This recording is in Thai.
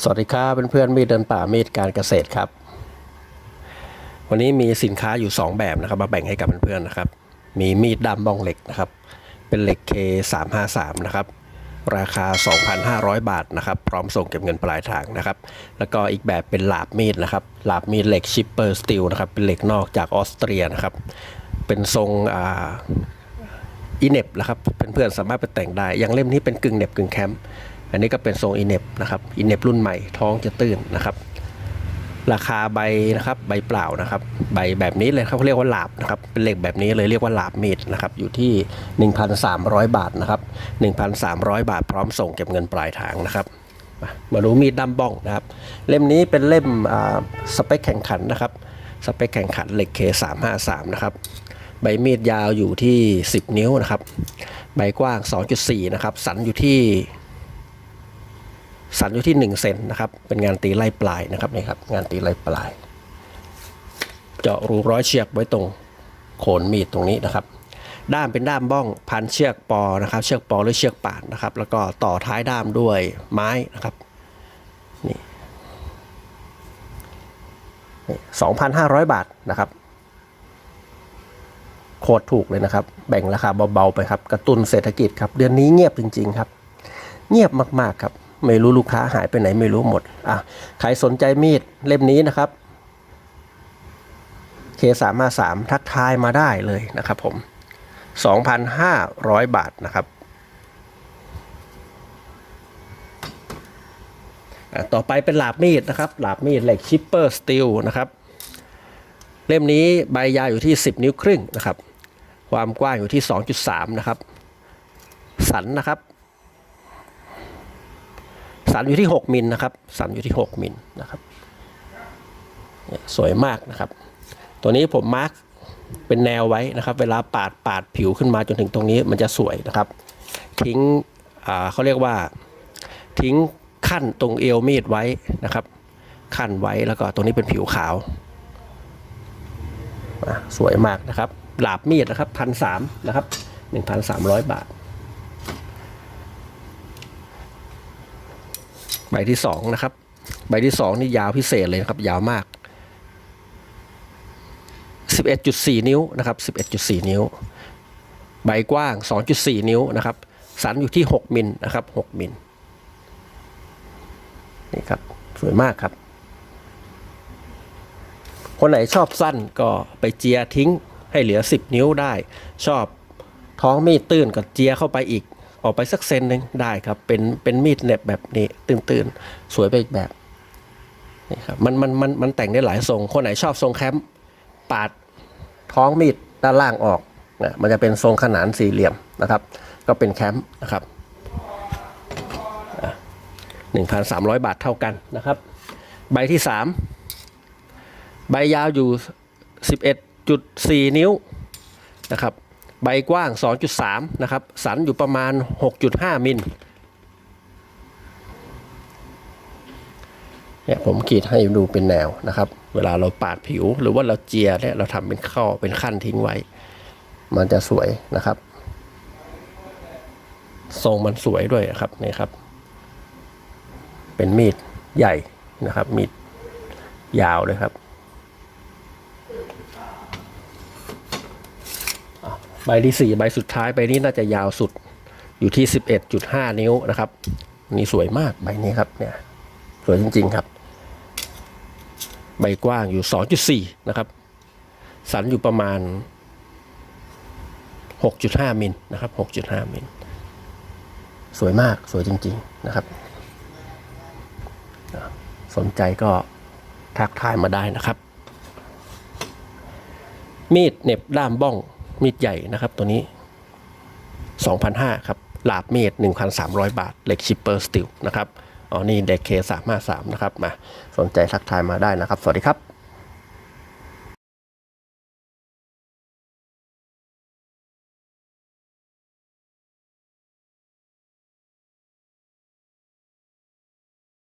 สวัสดีครับเพื่อนๆมีดเดินป่ามีดการเกษตรครับ วันนี้มีสินค้าอยู่ 2 แบบนะครับ มาแบ่งให้กับเพื่อนๆนะครับ มีมีดดำบ้องเหล็กนะครับ เป็นเหล็ก K353 นะครับ ราคา 2,500 บาทนะครับ พร้อมส่งเก็บเงินปลายทางนะครับ แล้วก็อีกแบบเป็นหลาบมีดนะครับ หลาบมีดเหล็กชิปเปอร์สตีลนะครับ เป็นเหล็กนอกจากออสเตรียนะครับ เป็นทรงอ่าอีเน็บนะครับเพื่อนๆสามารถไปแต่งได้ อย่างเล่มนี้เป็นกึ่งเน็บกึ่งแคมป์ อันนี้ก็เป็นทรงอีเน็บนะครับอีเน็บรุ่นใหม่ท้องจะตื้นนะครับ ราคาใบนะครับใบเปล่านะครับ ใบแบบนี้เลยเขาเรียกว่าหลาบนะครับเป็นเหล็กแบบนี้เลยเรียกว่าหลาบมีดนะครับอยู่ที่ 1,300 บาทนะครับ 1,300 บาทพร้อมส่งเก็บเงินปลายทางนะครับมาดูมีดดัมบ้องนะครับ เล่มนี้เป็นเล่มสเปคแข่งขันนะครับ สเปคแข่งขันเหล็ก K353 นะครับ ใบมีดยาวอยู่ที่ 10 นิ้วนะครับ ใบกว้าง 2.4 นะครับ สันอยู่ที่ สันอยู่ที่1เซนนะครับ เป็นงานตีไล่ปลายนะครับนี่ครับ งานตีไล่ปลาย เจาะรูร้อยเชือกไว้ตรงโคนมีดตรงนี้นะครับ ด้ามเป็นด้ามบ้องพันเชือกปอนะครับ เชือกปอหรือเชือกป่านนะครับ แล้วก็ต่อท้ายด้ามด้วยไม้นะครับนี่สองพันห้าร้อยบาทนะครับโคตรถูกเลยนะครับ แบ่งราคาเบาๆไปครับ กระตุ้นเศรษฐกิจครับ เดือนนี้เงียบจริง ๆ ครับ เงียบมากๆครับ ไม่รู้ลูกค้าหายไปไหนไม่รู้หมดอะใครสนใจมีดเล่มนี้นะครับเคสามาสามทักทายมาได้เลยนะครับผม 2,500 บาทนะครับอะต่อไปเป็นหลาบมีดนะครับ หลาบมีดเหล็กชิปเปอร์สตีลนะครับ เล่มนี้ใบยาวอยู่ที่ 10 นิ้วครึ่งนะครับ ความกว้างอยู่ที่ 2.3 นะครับ สันนะครับ สันอยู่ที่ 6 มิลนะครับ สันอยู่ที่ 6 มิลนะครับสวยมากนะครับ ตัวนี้ผมมาร์กเป็นแนวไว้นะครับ เวลาปาดปาดผิวขึ้นมาจนถึงตรงนี้มันจะสวยนะครับ ทิ้งเขาเรียกว่าทิ้งขั้นตรงเอวมีดไว้นะครับ ขั้นไว้แล้วก็ตรงนี้เป็นผิวขาวสวยมากนะครับ หลาบมีดนะครับพันสามนะครับหนึ่งพันสามร้อยบาท ใบที่สองนะครับ ใบที่สองนี่ยาวพิเศษเลยนะครับ ยาวมาก 11.4 นิ้วนะครับ 11.4 นิ้ว ใบกว้าง 2.4 นิ้วนะครับ สันอยู่ที่ 6 มิลนะครับ 6 มิลนี่ครับ สวยมากครับ คนไหนชอบสั้นก็ไปเจียทิ้งให้เหลือ 10 นิ้วได้ ชอบท้องมีดตื้นก็เจียเข้าไปอีก ออกไปสักเซนหนึ่งได้ครับ เป็นเป็นมีดเหน็บแบบนี้ตื้นๆ สวยไปอีกแบบนี่ครับมันมันมันมันแต่งได้หลายทรง คนไหนชอบทรงแคมป์ปาดท้องมีดด้านล่างออกนะมันจะเป็นทรงขนานสี่เหลี่ยมนะครับ ก็เป็นแคมป์นะครับหนึ่งพันสามร้อยบาทเท่ากันนะครับ ใบที่สามใบยาวอยู่ 11.4 นิ้วนะครับ ใบกว้าง 2.3 นะครับ สันอยู่ประมาณ 6.5 มิลเนี่ยผมขีดให้ดูเป็นแนวนะครับ เวลาเราปาดผิวหรือว่าเราเจียเนี่ยเราทำเป็นข้อเป็นขั้นทิ้งไว้ มันจะสวยนะครับ ทรงมันสวยด้วยครับนี่ครับ เป็นมีดใหญ่นะครับ มีดยาวเลยครับ ใบที่สี่ใบสุดท้ายใบนี้น่าจะยาวสุดอยู่ที่ 11.5 นิ้วนะครับ นี่สวยมากใบนี้ครับเนี่ยสวยจริง ๆ ครับ ใบกว้างอยู่ 2.4 นะครับ สันอยู่ประมาณ 6.5 มิลนะครับ 6.5 มิลสวยมากสวยจริง ๆ นะครับ สนใจก็ทักทายมาได้นะครับ มีดเน็บด้ามบ้อง มีดใหญ่นะครับตัวนี้ 2,500ครับหลาบมีด1,300 บาทเหล็กชิปเปอร์สติลนะครับอ๋อนี่เด็กเคสามห้าสามนะครับมาสนใจทักทายมาได้นะครับ สวัสดีครับ